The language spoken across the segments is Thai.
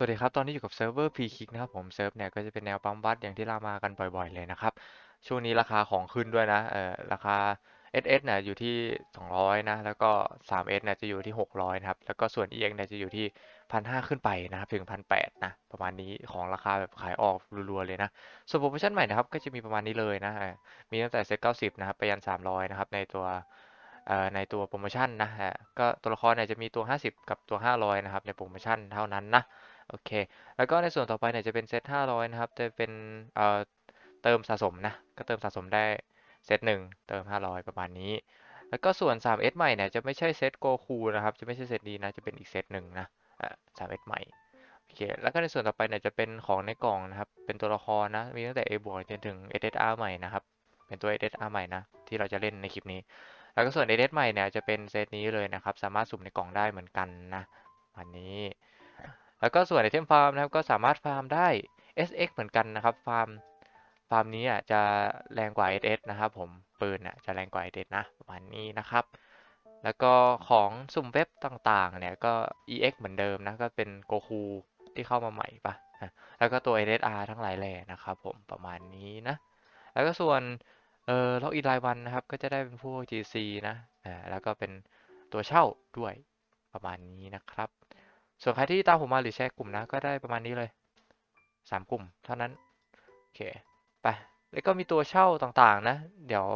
สวัสดีครับ ตอนนี้อยู่กับเซิร์ฟเวอร์ P-Kick นะครับผม เซิร์ฟเนี่ยก็จะเป็นแนวปั๊มบัสอย่างที่เรามากันบ่อยๆเลยนะครับ ช่วงนี้ราคาของขึ้นด้วยนะ เอ่อ ราคา SS เนี่ยอยู่ที่ 200 นะ แล้วก็ 3S เนี่ยจะอยู่ที่ 600 นะครับ แล้วก็ส่วน EX เนี่ยจะอยู่ที่ 1,500 ขึ้นไปนะครับ ถึง 1,800 นะ ประมาณนี้ของราคาแบบขายออกรัวๆเลยนะ ส่วนโปรโมชั่นใหม่นะครับ ก็จะมีประมาณนี้เลยนะ มีตั้งแต่เซ็ต90 นะครับ ไปยัน 300 นะครับ ในตัวเอ่อในตัวโปรโมชั่นนะฮะก็ตัวละครเนี่ยจะมีตัว 50 กับตัว 500 นะครับ ในโปรโมชั่นเท่านั้นนะ โอเค แล้วก็ในส่วนต่อไปเนี่ยจะเป็นเซต500นะครับ จะเป็นเอ่อเติมสะสมนะ ก็เติมสะสมได้เซตหนึ่งเติม500ประมาณนี้ แล้วก็ส่วน 3S ใหม่เนี่ยจะไม่ใช่เซตโกคูนะครับ จะไม่ใช่เซตนี้นะ จะเป็นอีกเซตหนึ่งนะอ่า 3S ใหม่โอเค แล้วก็ในส่วนต่อไปเนี่ยจะเป็นของในกล่องนะครับ เป็นตัวละครนะ มีตั้งแต่ A บวกจนถึง SSR ใหม่นะครับ เป็นตัว SSR ใหม่นะ ที่เราจะเล่นในคลิปนี้ แล้วก็ส่วน SS ใหม่เนี่ยจะเป็นเซตนี้เลยนะครับ สามารถสุ่มในกล่องได้เหมือนกันนะอันนี้ แล้วก็ส่วนไอเทมฟาร์มนะครับก็สามารถฟาร์มได้ SX เหมือนกันนะครับฟาร์มฟาร์มนี้อะจะแรงกว่า SS นะครับผมปืนอะจะแรงกว่า SS นะประมาณนี้นะครับ แล้วก็ของสุ่มเว็บต่างๆเนี่ยก็ EX เหมือนเดิมนะก็เป็นโกคูที่เข้ามาใหม่ปะแล้วก็ตัว SSR ทั้งหลายแหล่นะครับผมประมาณนี้นะ แล้วก็ส่วนเอ่อล็อกอินรายวันนะครับ ก็จะได้เป็นพวก GC นะอ่าแล้วก็เป็นตัวเช่าด้วยประมาณนี้นะครับ ส่วนใครที่ตามผมมาหรือแชร์กลุ่มนะ ก็ได้ประมาณนี้เลยสามกลุ่ม เท่านั้น โอเค ไป แล้วก็มีตัวเช่าต่างๆนะ เดี๋ยว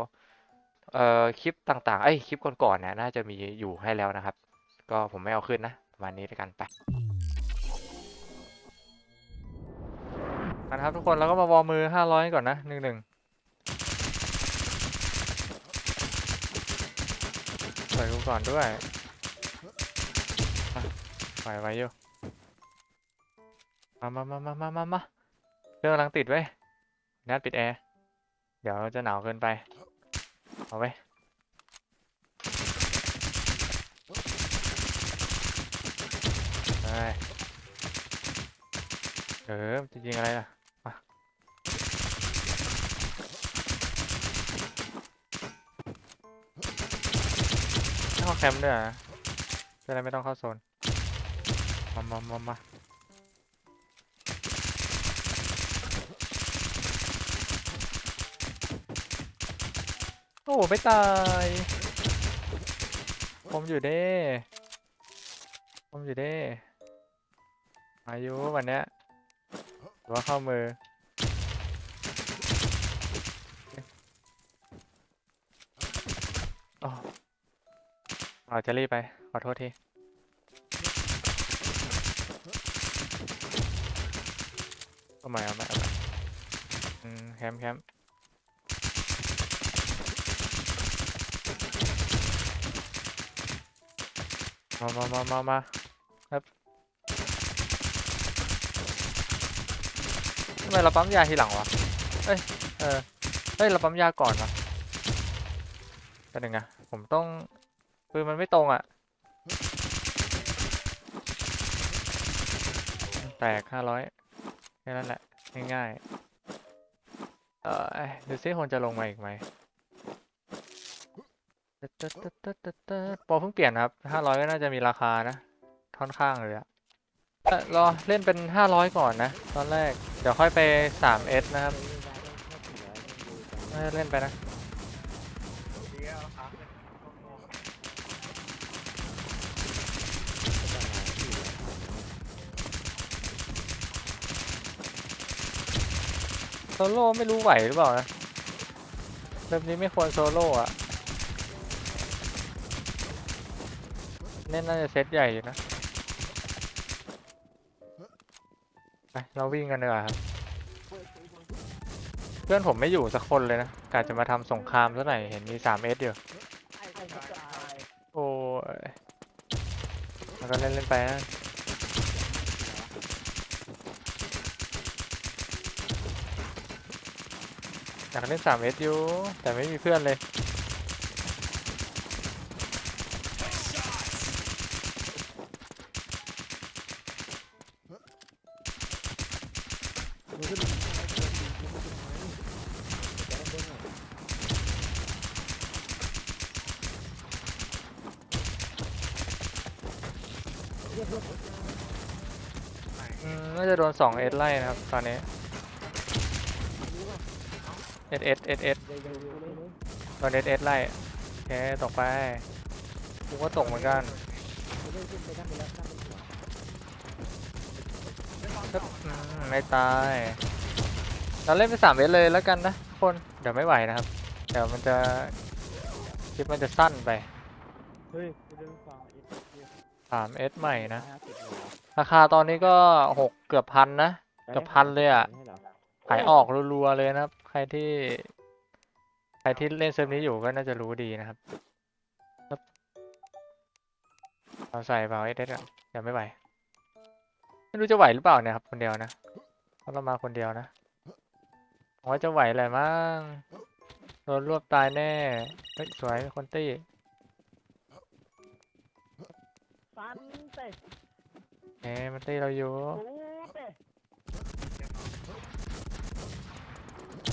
เอ่อ คลิปต่างๆเอ้คลิปก่อนๆเนี่ยน่าจะมีอยู่ให้แล้วนะครับ ก็ผมไม่เอาขึ้นนะ ประมาณนี้แล้วกันไปนะครับทุกคนแล้วก็มาวอมมือ 500 ก่อนนะหนึ่งหนึ่งใส่กูก่อนด้วย อะปไว้อยู่มามามามามามามาเครื่องกำลังติดไว้นัดปิดแอร์ เดี๋ยวจะหนาวเกินไป เอาไว้ไปเออจะยิงอะไรล่ะมาเข้าแคมป์ด้วยเหรอจะได้ไม่ต้องเข้าโซน มามามามาโอ้ไม่ตาย ผมอยู่เด้ ผมอยู่เด้ อายุวันเนี้ยหรือว่าเข้ามืออ๋อเอาจะรีบไป ขอโทษที เอาใหม่เอาใหม่เอาใหม่อืมแคมป์แคมป์มามามามามาครับทำไมเราปั๊มยาทีหลังวะ เอ้ย เออ เฮ้ย เราปั๊มยาก่อนวะก็หนึ่งอะผมต้องปืนมันไม่ตรงอะแตกห้าร้อย แค่นั้นแหละง่ายๆเออเอ้ยดูซิคนจะลงมาอีกไหมปอเพิ่งเปลี่ยนครับห้าร้อยก็น่าจะมีราคานะค่อนข้างเลยอะรอเล่นเป็นห้าร้อยก่อนนะ ตอนแรก เดี๋ยวค่อยไปสามเอสนะครับเล่นไปนะ โซโล่ไม่รู้ไหวหรือเปล่านะเริ่มนี้ไม่ควรโซโล่อะเน่นน่าจะเซตใหญ่อยู่นะไปเราวิ่งกันดีกว่าครับ เพื่อนผมไม่อยู่สักคนเลยนะกะจะมาทำสงครามซะหน่อยเห็นมี 3S อยู่โอ้ยแล้วก็เล่นเล่นไปนะ อยากเล่น 3S อยู่ แต่ไม่มีเพื่อนเลยน่าจะโดนสองเอสไล่นะครับ ตอนนี้ เอสเอสเอสเอสโดนเอสเอสไล่โอเคตกไปกูก็ตกเหมือนกันฮึบอืมไม่ตายเราเล่นไปสามเอสเลยแล้วกันนะทุกคนเดี๋ยวไม่ไหวนะครับ เดี๋ยวมันจะคลิปมันจะสั้นไปเฮ้ยกูเดินฝั่งอีกสามเอสใหม่นะห้าสิบเลยเหรอราคาตอนนี้ก็หกเกือบพันนะ เกือบพันเลยอะใช่เหรอขายออกรัวๆเลยนะครับ ใครที่ ใครที่เล่นเซิร์ฟนี้อยู่ก็น่าจะรู้ดีนะครับปึ๊บเอาใส่เปล่าเอสเอสอะเดี๋ยวไม่ไหว ไม่รู้จะไหวหรือเปล่าเนี่ยครับคนเดียวนะเพราะเรามาคนเดียวนะผมว่าจะไหวแหละมั้งโดนรวบตายแน่เฮ้ยสวยคนตี้ฟันเตะเอ๊ะมันตี้เราอยู่กูเตะ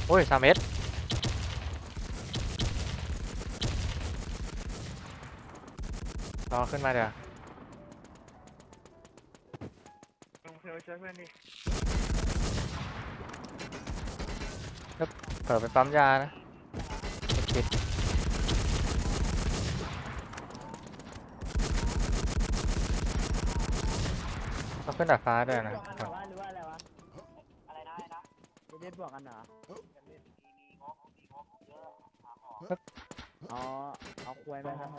โอ้ยสามเมตรรอขึ้นมาเดี๋ยวลงเทลช่วยเพื่อนดิเปิดไปปั๊มยานะปิดเขาขึ้นดาดฟ้าด้วยนะบทุอกกกันคเหรอน เล่นบอกกันเหรออ๋อเอาควยไหมครับ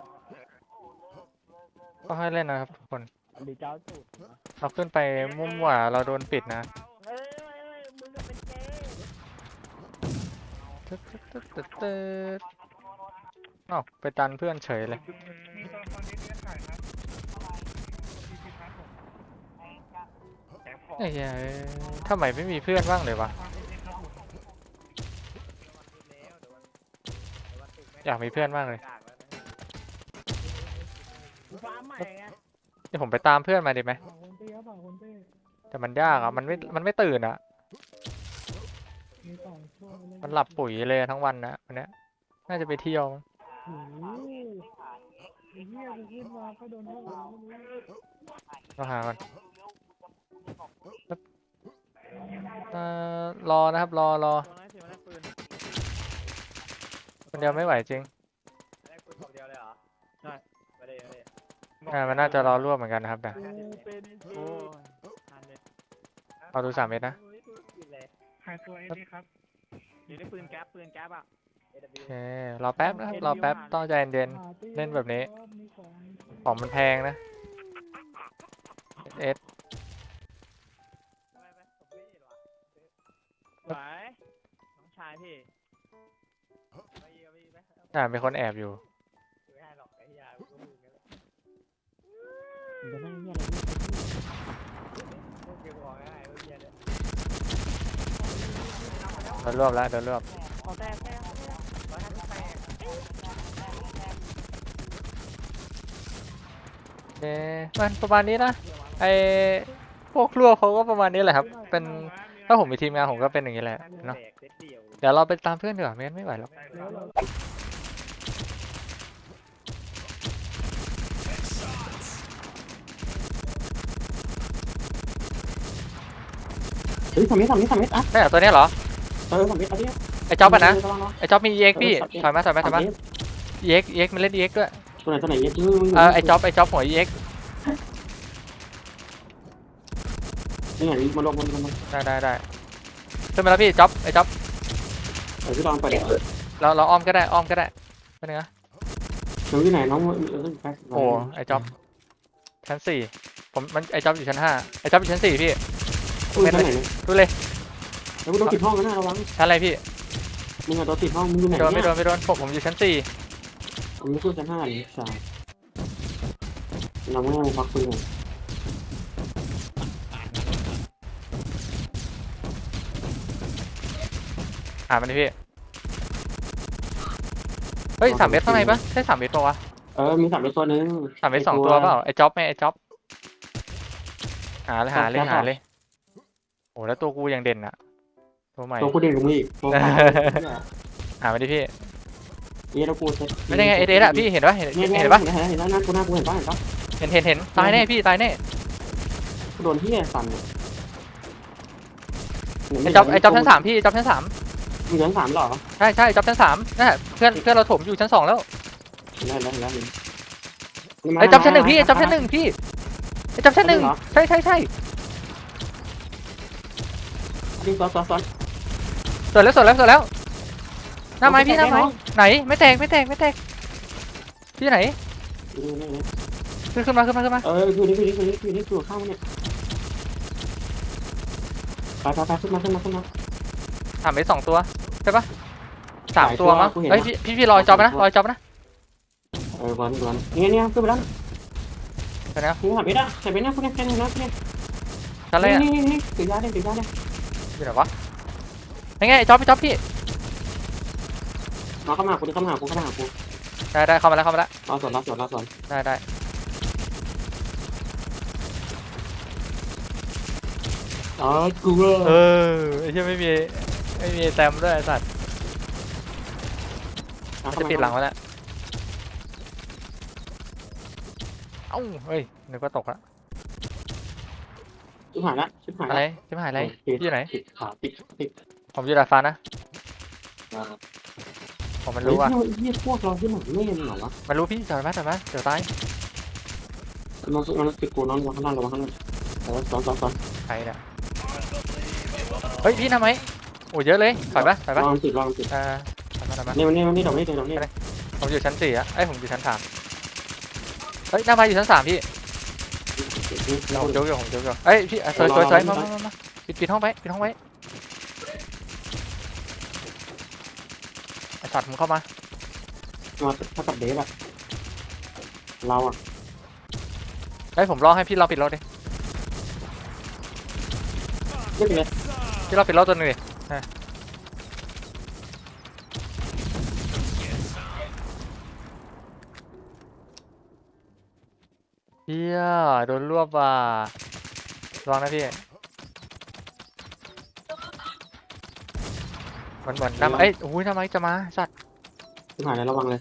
ก็ให้เล่นนะครับทุกคนหรือเจ้าสูตรนะเราขึ้นไปมุ่มหว่าเราโดนปิดนะเฮ้ยเฮ้ยเฮ้ยมึงก็เป็นเกย์ตึ๊ดตึ๊ดตึ๊ดตึ๊ดตึ๊ดอ้าวไปตันเพื่อนเฉยเลยมีตอนตอนนี้เนี่ยขายครับสี่สิบครับผมแถมของไอ้เหี้ยทำไมไม่มีเพื่อนบ้างเลยวะ ความเอ็นครับผม อยากมีเพื่อนบ้างเลยฟ้าใหม่ไงเดี๋ยวผมไปตามเพื่อนมาดีไหมฝั่งคนเต้ครับฝั่งคนเต้แต่มันยากอะมันไม่มันไม่ตื่นอะ มีสองช่วงเล่นมันหลับปุ๋ยเลยทั้งวันนะวันเนี้ยน่าจะไปเที่ยวมั้งโอ้โหไอ้เหี้ยกูขึ้นมาก็โดนเท่าไหร่ไม่รู้เราหาก่อนปึ๊บเอ่อรอนะครับรอรอ ตัวนั้นสิมันได้ปืน คนเดียวไม่ไหวจริงได้ปืนคนเดียวเลยเหรอใช่ ไม่ได้ไม่ได้อ่ามันน่าจะรอร่วมเหมือนกันนะครับนะกูเป็นโอ้ยทันเลยเอาดูสามเมตรนะขายตัวเอ็นดีครับเดี๋ยวได้ปืนแก๊ปปืนแก๊ปอะ โอเครอแป๊บนะครับรอแป๊บต้องใจเย็นๆเล่นแบบนี้ของมันแพงนะเอสไหวน้องชายพี่ไปอีกไป อ่ามีคนแอบอยู่ ไม่ให้หรอกไอ้ยากูก็มึงกันแหละจะนั่งเงียบเลยพวกเกี่ยวกับง่ายพวกเหี้ยเนี่ยโดนรวบแล้วโดนรวบขอแต้มแต้มแต้มร้อยห้าสิบแปดเอ๊ะมันประมาณนี้นะ ไอพวกครัวเขาก็ประมาณนี้แหละครับ เป็นถ้าผมมีทีมงานผมก็เป็นอย่างนี้แหละเนาะ เดี๋ยวเราไปตามเพื่อนดีกว่าไม่งั้นไม่ไหวหรอกเฮ้ยสามเมตรสามเมตรสามเมตรอะใช่เหรอตัวเนี้ยเหรอ เออสามเมตรเอาดิไอจ๊อบอะนะระวังไอจ๊อบมี EX พี่เออถอยมาถอยมาถอยมาสามเมตร EX EX มันเล่น EX ด้วย ตัวไหนตัวไหนเนี่ยเออไอจ๊อบไอจ๊อบหัว EX นี่ไงมันลงมันลงมันได้ได้ได้ขึ้นมาแล้วพี่จ๊อบไอจ๊อบ เออที่ลองไปเดี๋ยวเราเราอ้อมก็ได้อ้อมก็ได้ไปหนึ่งนะน้องที่ไหนน้องเออแป๊บโอ้ไอจ๊อบชั้นสี่ผมมันไอจ๊อบอยู่ชั้นห้าไอจ๊อบอยู่ชั้นสี่พี่ คุณชั้นไหนเนี่ยดูเลยแล้วมึงโดนติดห้องกันนะระวังชั้นอะไรพี่มึงอะโดนติดห้องมึงอยู่ไหนไม่โดนไม่เนี่ยโดนไม่โดนผมผมอยู่ชั้นสี่มึงไม่ขึ้นชั้นห้าหรือสามเราไม่ต้องพักปืนเลยหามันดิพี่เฮ้ยสามเมตรข้างในปะใช่สามเมตรปะวะเออมีสามเมตรตัวนึงสามเมตรสองตัวเปล่าไอ้จ็อบไหมไอ้จ็อบหาเลยหาเลยจ็อบหาเลยโอ้แล้วตัวกูยังเด่นอะตัวใหม่ ตัวกูเด่นกว่ามึงอีกตัวหามาดิพี่นี่เรากูเซ็ตไม่ใช่ไงเอเดอะพี่เห็นปะเห็นเนี่ยเห็นปะเห็นเห็นแล้วนะกูหน้ากูเห็นปะเห็นปะเห็นเห็นเห็นตายแน่พี่ตายแน่กูโดนที่สั่นเนี่ยไอ้จ็อบไอ้จ็อบชั้นสามพี่ไอ้จ็อบชั้นสามมีชั้นสามเหรอใช่ใช่จ็อบชั้นสามนั่นแหละเพื่อนเพื่อนเราถมอยู่ชั้นสองแล้วได้แล้วได้แล้วไอ้จ็อบชั้นหนึ่งพี่ไอ้จ็อบชั้นหนึ่งพี่ไอ้จ็อบชั้นหนึ่งเหรอใช่ใช่ใช่ ดิ้งซ้อนซ้อนซ้อนสวยแล้วสวยแล้วสวยแล้วหน้าไม้พี่หน้าไม้แตกแน่นอนไหนไม่แตกไม่แตกไม่แตกพี่ไหนนี่นี่นี่ขึ้นขึ้นมาขึ้นมาขึ้นมาเออคือนี่คือนี่คือนี่คือนี่คือข้าวเนี่ยไปไปไปขึ้นมาขึ้นมาขึ้นมาถามไปสองตัวใช่ปะสามหลายตัวมั้งตัวกูเห็นเฮ้ยนะพี่พี่พี่รอยจ็อบนะรอยจ็อบนะเออวันวันนี่นี่ขึ้นไปแล้วเดี๋ยวนะนี่หันไปได้ใส่ไปเนี่ยคุณเนี่ยแค่นี้นะเนี่ยชั้นอะไรอะนี่นี่นี่ถือยาได้ถือยาได้ อยู่ไหนวะยังไงไอ้จ็อบพี่จ็อบพี่มาเข้ามากูเข้ามากูเข้ามากูได้ได้เข้ามาแล้วเข้ามาแล้วรอสวนรอสวนรอสวนได้ได้อ๋อกูเออไอ้ที่ไม่มีไม่มีแซมด้วยไอ้สัตว์จะปิดหลังไว้แล้วเอ้าเฮ้ยนึกว่าตกละ ชิบหายละชิบหายอะไรจะไม่หายอะไรพี่อยู่ไหน ติดขาติดติดผมอยู่ดาดฟ้านะผมมันรู้ว่าเฮ้ยเฮียพวกเราที่หนังไม่เห็นเหรอวะมันรู้พี่จอดไหมจอดไหมเดี๋ยวตายมันมันติดกูนอนอยู่ข้างล่างระวังข้างล่างเออสอนสอนสอนใครเนี่ยเฮ้ยพี่ทำไหมโอ้เยอะเลยถอยปะถอยลปะองติดลองติดเออถอยมาถอยมานี่มันนี่มันนี่ดอกนี่ดอกนี่ผมอยู่ชั้นสี่อะเอ้ยผมอยู่ชั้นสามเฮ้ยหน้าไม้อยู่ชั้นสามพี่เดี๋ยวผมยกอยู่ผมยกอยู่เอ้ยพี่อะสวยสวยสวยมามามามาปิดปิดห้องไว้ปิดห้องไว้ไอสัตว์มึงเข้ามามาถ้ากับเดฟอะเราอะเฮ้ยผมรอให้พี่รอปิดรถดิไม่เป็นไรพี่รอปิดรถตัวหนึงดิเออเฮีย โดนรวบว่ะระวังนะพี่เหมือนเหมือนน้ำเอ้ยโอ้ยน้ำไม้จะมา สัตว์ชิบหายแล้วระวังเลย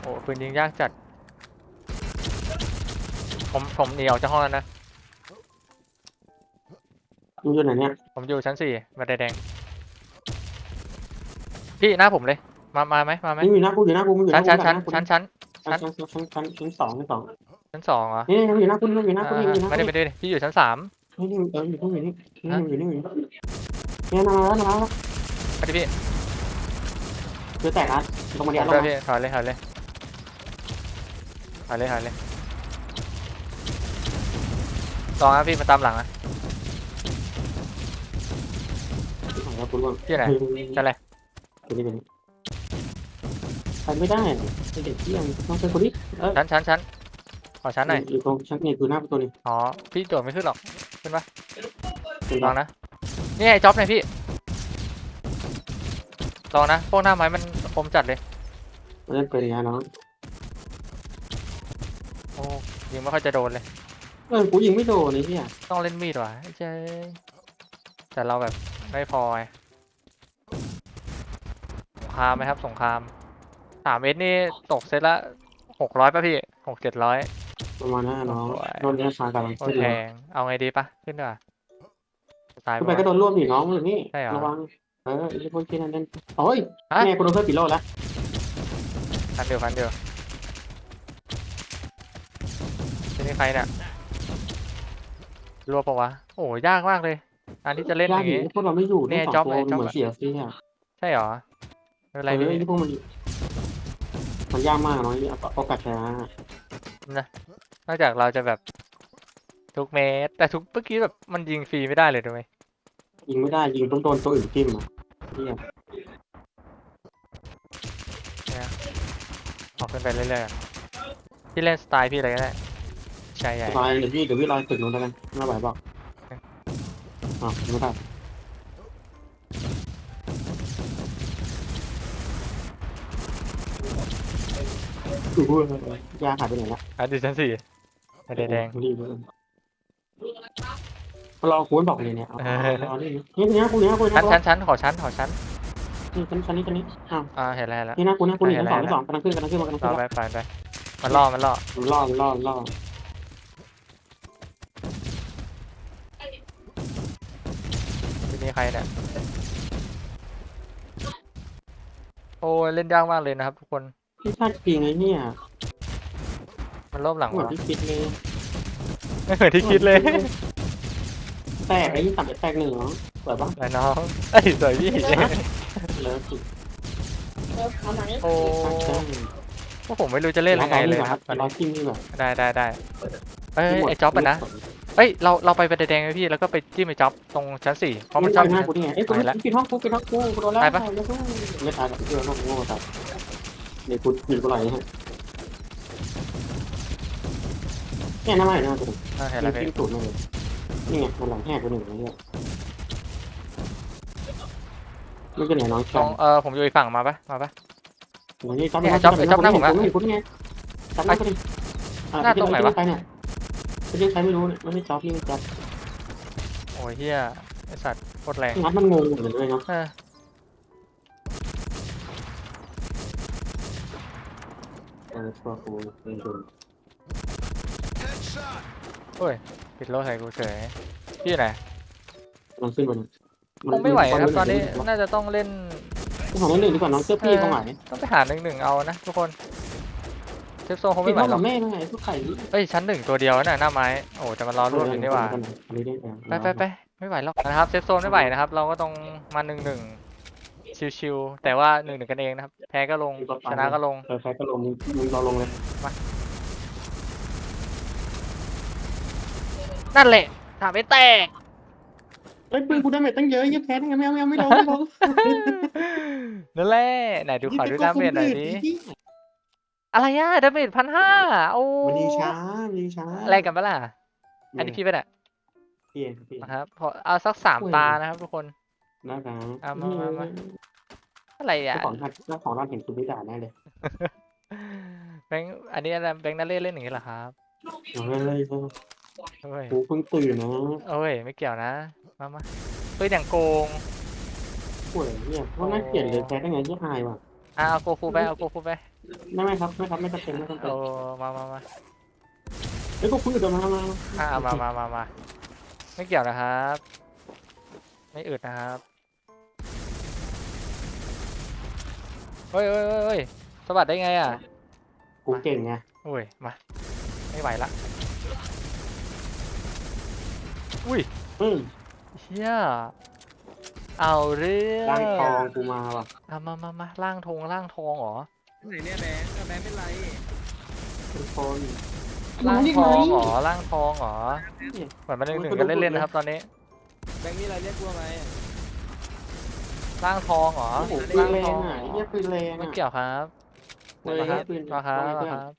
โอ้ปืนยิงยากจัด ผมผมหนีออกจากห้องแล้วนะ มึงอยู่ไหนเนี่ยผมอยู่ชั้นสี่บันไดแดง พี่หน้าผมเลย มามาไหมมาไหมนี่อยู่หน้ากูอยู่หน้ากูมึงอยู่หชั้นน้ากูชั้นชั้นชั้นชั้น ชั้นชั้นชั้นชั้นชั้นสองชั้นสองชั้นสองเหรอนี่นี่อยู่หน้ากูนี่อยู่หน้ากูอ่านี่อยู่หน้าไม่กูได้ไม่ได้พี่อยู่ชั้นสามนี่นี่เอออยู่ตรงนี้นี่นี่อยู่นี่อยู่นี่เนี่ยมาแล้วมาแล้วไม่ได้พี่เจอแตกอะลงมาผเดียวมลงด้วยมาพี่ถอยเลยถอยเลยถอยเลยถอยเลยลองนะพี่มาตามหลังนะของเราคุณว่าที่ไหนชั้นอะไรตัวนี้ตัวนี้ ไปไม่ได้ไอเด็กที่ยังต้องเป็นคนนี้เออชั้นชั้นชั้นขอชั้นหน่อยอยู่ตรงชั้นนี่คือหน้าประตูนี่อ๋อพี่โดดไม่ขึ้นหรอกขึ้นปะเป็นลองนะนี่ไอ้จ็อบหน่อยพี่ลองนะพวกหน้าไม้มันคมจัดเลยเล่นเปิดยาน้องโอ้ยิงไม่ค่อยจะโดนเลยเออกูยิงไม่โดนนี่พี่อะต้องเล่นมีดว่ะเจ๊แต่เราแบบไม่พอไงสงครามไหมครับสงคราม สามเอสนี่ตกเซตละหกร้อยป่ะพี่หกเจ็ดร้อย ประมาณนั้นน้องโอ้ยโดนราคากำลังโคตขึ้รนแพเลยงเอาไงดีปะขึ้นดีกว่าตายขึ้นปะไปก็โดวะนรวบดิน้องอยู่นี่ใช่เหรอ ระวังเออไอ้พวกที่นั่นนั่นโอ้ยฮะแม่กูโดนเพื่อนปิดโลแล้วพันเดียวพันเดียวที่นี่ใครเนี่ยรัวปะวะ โอ้ยากมากเลย อันที่จะเล่นอยากย่างดิงี้ พวกเราไม่อยู่เนี่เล่นยสองจ๊อบตัวเลยจ๊อบ เหมือนอะเสียฟรีอะใช่เหรอไม่เป็นเอไรอพี่ ไอ้พวกมัน มันยากมากน้องเอาเอากัดชนะนอกจากเราจะแบบทุกเมตรแต่ทุกเมื่อกี้แบบมันยิงฟรีไม่ได้เลยถูกไหมยิงไม่ได้ยิงต้องโดนตัวอื่นจิ้มอะเนี่ยออกขึ้นไปเรื่อยๆอะพี่เล่นสไตล์พี่อะไรก็ได้ใช่ใหญ่สบายเดี๋ยวพี่เดี๋ยวพี่ลอยตึกนู้นแล้วกันไม่ไหวบอกอ๋อไม่ได้ อู้หูยาหายไปไหนละอะดิชั้นสี่ไอเดแดง รีบเลยรอคูณบอกเลยเนี่ยเอาเออรอนี่นี่นี่นะกูนี่นะกูนี่ชั้นนะชั้นชั้นขอชั้นขอชั้น นี่ชั้นชั้นนี้ชั้นนี้อ้าวอ่าเห็นแล้วเห็นแล้วนี่นะกูนะกูนี่เห็ชั้นนแล้วสองชั้นสองกำลังขึ้นกำลังขึ้นมากำลังรขึ้อนไปไปไปมันล่อมันล่อล่อล่อล่อใครเนี่ย โอ้ยเล่นยากมากเลยนะครับทุกคน พี่พลาดพิงไอ้เนี่ยมันรอบหลังเหมือนวะที่คิดเลยไม่เหมือนที่คิดเลยแตกไอ้ยี่สับแตกหนึ่งเนาะสวยปะไหนน้องเอ้ยสวยพี่เลิศสุดโอ้พวกผมไม่รู้จะเล่นยังไงเลยนะครับตอนร้อนี้ยจิ้มนี่แบบได้ได้ได้เอ้ยไอ้จ็อบอะนะเอ้ยเราเราไปประแดงไหมพี่แล้วก็ไปจิ้มไอ้จ็อบตรงชั้นสี่เพราะมันชอบ หน้ากูนี่ไงเอ้ยกูไปละปิดห้องกูปิดห้องกูกูโดนแล้วตายปะไม่ตายไม่ตายแบบเพื่อนห้องโง่ตัด เดี๋ยวกูหนีกูไหลฮะเนี่ยหน้าใหม่หน้ากูอ่าเห็นมัแล้วนพี่จิ้มตูดมาเลยนี่ไงมันหลังแหกไปหนึ่งเลยไม่เป็นไรน้องตรชายงเออผมอยู่อีกฝั่งมาปะมาปะ อย่างนี้จ๊อบเนี่ยจ๊อบจ๊อบหน้าผมอะเห็นกูนี่ไงจ๊อบหน้ากูดิอะหน้าตรงไหนวะไปเนี่ยไม่ใช่ใครไม่รู้เนี่ยมันไม่จ๊อบนี่มันจ๊อบโอ้ยเฮียไอสัตว์โคตรแรงงัดมันงงเหมือนเลยเนาะเออ เออชัวร์กูเป็นโดนโอ้ยปิดโลกใส่กูเฉยพี่อยู่ไหนลองขึ้นบนคงไม่ไหวนะครับตอนนี้น่าจะต้องเล่นของน้องหนึ่งดีกว่าน้องเสื้อพี่เขาไหวต้องไปหาหนึ่งหนึ่งเอานะทุกคนเซฟโซนคงพี่ไม่ไหวเขาหรอกแม่ไงทุกไข่เอ้ยชั้นหนึ่งตัวเดียวน่ะหน้าไม้โอ้แต่มันรอรวบอยู่นี่หว่าอันนี้ได้ไปไปไปไม่ไหวหรอกนะครับเซฟโซนไม่ไหวนะครับ เราก็ต้องมาหนึ่งหนึ่ง ชิวๆแต่ว่าหนึ่งหนึ่งกันเองนะครับ แพ้ก็ลง ชนะก็ลง เออใครก็ลงมึงเราลงเลยนั่นแหละถามไม่แตกเอ้ยปืนกูได้เมจตั้งเยอะยี่แพ้ได้ไงไม่เอาไม่เอาไม่ลงไม่ลงนั่นแหละไหนดูขอดูดาเมจหน่อยดิอะไรอะดาเมจพันห้าโอ้มันดีช้ามันดีช้าแรงกันปะล่ะอันนี้พี่ไปะเนี่ยพี่พี่นะครับพอเอาสักสามตานะครับทุกคน น่ารักเอามามามา อะไรอะเจ้าของร้านเจ้าของร้านเห็นคุณไม่ด่าแน่เลยแบงค์อันนี้อะไรแบงค์นาเล่เล่นอย่างนี้เหรอครับเอาเลยเฮ้ยกูเพิ่งตื่นนะเอ้ยไม่เกี่ยวนะ มามาเฮ้ยอย่างโกงป่วยเนี่ยเพราะน่าเกลียดเลยแพ้ได้ไงยี่อายว่ะอะเอาโกคูไปเอาโกคูไปไม่ไม่ครับไม่ครับไม่จำเป็นไม่จำเป็นเอามามามาเอ้ยพวกคุณอยู่ตรงมามาอะเอามามามามาไม่เกี่ยวนะครับ ไม่อึดนะครับ เฮ้ยเฮ้ยเฮ้ยเฮ้ยสะบัดได้ไงอะกูเก่งไงโอ้ยมาไม่ไหวละอุ้ยอืมเชี่ยเอาเรื่องร่างทองกูมาว่ะเอามามามาล่างทงล่างทองเหรอไหนเนี่ยแบงค์แบงค์เป็นไรทุกคนล่างได้ทไหมองเหรอล่างทองเหรอเหมือนมันหนึ่งหนึ่งกันเล่นๆนะครับตอนนี้แบงค์มีอะไรเรียกกูไหม ล่างทองเหรอโอ้โหปืนล่างแรทงองอะเหรไอ้อเหี้ยปืนแรงไม่อะ เกี่ยวครับเฮ้ย มาครับปืนมาครับปืมานครับ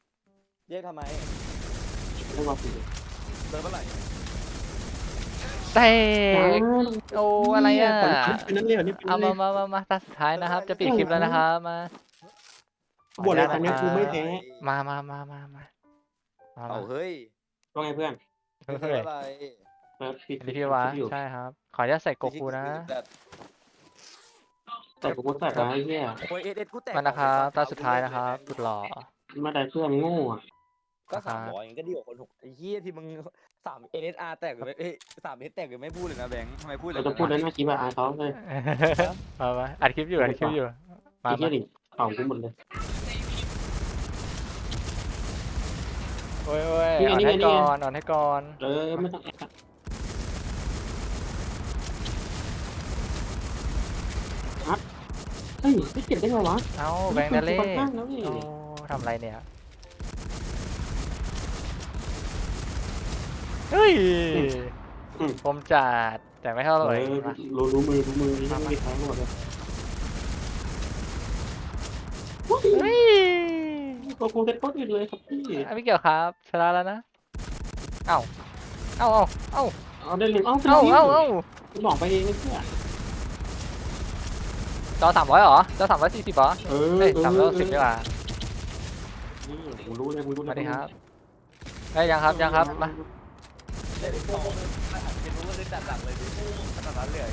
เรียกทำไมเรื่องว่าปืนเบอร์เท่าไหร่เตะโอ้อะไรอะเป็นนั่นเลยเหรอนี่เป็นเอานั่นเลมายมามามาตาสุดท้ายนะครับ จะปิดคลิปแล้วนะครับมา บวชอะไรตอนเนี้ยกูไม่แพ้มามามามามามาเอามาเฮ้ยว่าไงเพื่อนเฮ้ยเบอร์อะไรเออปิดอันนี้พี่วะอยู่ใช่ครับ ขออนุญาตใส่โกคูนะ แต่กูก็แตกแล้วไอ้เหี้ยโอ้ยเอสเอสกูแตกมานะครับตาสุดท้ายนะครับสุดหล่อมาได้เพื่อนโง่อะก็สามร้อยก็ดีกว่าคนหกไอ้เหี้ยที่มึงสามเอสอาร์แตกหรือไม่เอ้ยสามเอสแตกหรือไม่พูดเลยนะแบงค์ทำไมพูดเลยเราจะพูดแล้วน่าคิดว่าอายเขาเลยมามาอัดคลิปอยู่อัดคลิปอยู่มาไอ้เหี้มายดิเข่ากูหมดเลยโอ้ยโอ้ยนี่อ่อนไงให้นี่ไงก่อนอ่อนให้ก่อน เออไม่ต้องแอบอะครับ เฮ้ยไม่เก็บได้ไงวะ เอ้าแบงค์นาเล่กูข้างแล้วนี่ โอ้ทำอะไรเนี่ย เฮ้ย อืม ผมจัด แต่ไม่เท่าเอไหร่อมารู้รู้มือรู้มือนี่ไม่มีทางหมดเลยเฮ้ยตัวกูเซ็ตโคตรอื่นเลยครับพี่ อะไม่เกี่ยวครับชนะแล้วนะ เอ้า เอ้าเอ้าเอ้าเอาได้เลยเอ้าเอ้าเอ้าเอ้ากูบอกไปเองไอ้เพื่อ จอสามร้อยเหรอจอสามร้อยสี่สิบเหรอเออเฮ้ยสามร้อยสิบดีกว่านี่กูรู้เลยกูรู้สเลยวัสดีครับเฮ้ยยังครับยังครับมาเล่นต่อเป็นรู้ว่าเล่นจัดหลังเลยดิขนาดนั้นเลยเหรอ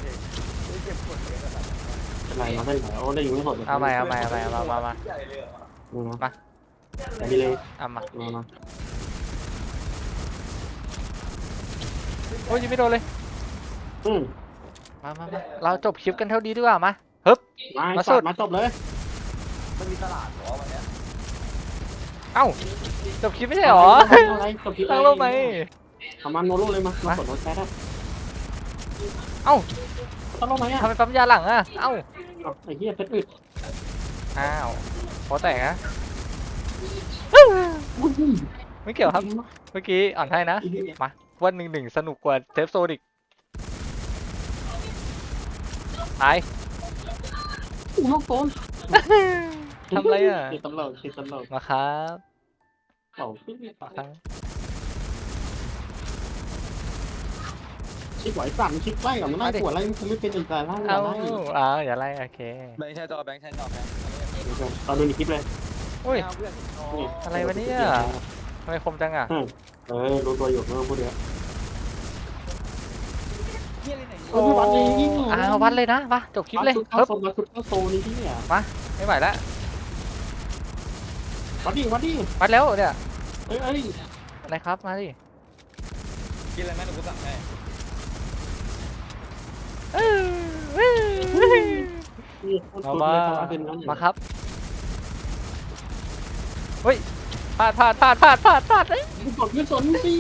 เฮ้ยเจ็บปวดเลยขนาดนั้นเป็นไรมาได้ไหนโอ้ได้อยู่ไม่หมดเลยเอาใหม่เอาใหม่เอาใหม่มามามาใหญ่เลยเหรอมึงนะมาอันนี้เลยเอามามามาโอ้ยยิงไม่โดนเลยอืมมามามาเราจบคลิปกันเท่านี้ดีกว่ามา ฮึบ มามามาสุสุดดมาจบเลย มันมีตลาดเหรอวันเนี้ยเอ้าจบคลิปไม่ใช่หรออะไรจบคลิปตั้งโลกไหม ทำมันโนโลเลยมา มามา กดโน้ตแซดอะเอ้าตั้งโลกไหมอะทำไมปั๊มยาหลังอะ เอ้า เอาไอ้เหี้ยเพชรอึดอ้าวพอแตกนะ อุ้ยไม่เกี่ยวครับ เมื่อกี้อ่อนให้นะอีเหี้ยวันหนึ่งหนึ่งสนุกกว่าเทปโซนอีกตาย อู้นอกโซนทำอะไรอะ ติดตลกติดตลกมาครับเป่าปิ๊บมาครับชิดไหวสั่นชิดไล่กับมันไล่ปวดไล่มันคงไม่เป็นอีกแต่ไล่เอาไล่เอาอย่าไล่โอเคแบงค์ใช้จอแบงค์ใช้จอแบงค์ตอนดูในคลิปเลยอุ้ยอะไรวะเนี่ยทำไมคมจังอะเออรู้ตัวอยู่ไม่อพูดเยอะ เฮียอะไรไหนเออพี่วัดดีอ้าววัดเลยนะมาจบคลิปเลยเข้าปึ๊บโซนมาสุดเข้าโซนนี่ที่เนี่ยไม่ไหวแล้ววัดดิวัดดิวัดแล้วเนี่ยเอ้ยเอ้ยอะไรครับมาดิกินอะไรไหมหนูกูสั่งให้นี่โคตรเอาสุดมาเลยเขาเป็นนั้นมาครับเฮ้ยพลาดพลาดพลาดพลาดพลาดพลาดเอ้ยกดไม่สนสิ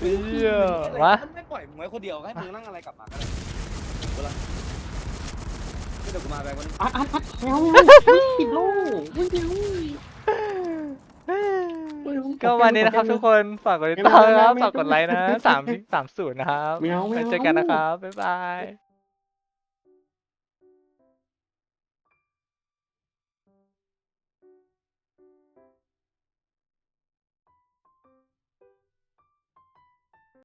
เหี้ยมาไม่ป ล่อยมึงไว้คนเดียวให้มึงนั่งอะไรกลับมาก็ได้กูละเดี๋ยวกูมาแบงค์วันนี้อัดอัดอัดแมวแมวปิดโลกไม่เดียวก็วันนี้นะครับทุกคนฝากกดติดตามนะครับฝากกดไลค์นะสามสามศูนย์นะครับแมวแมไว้วเจอกันนะครับบ๊ายบาย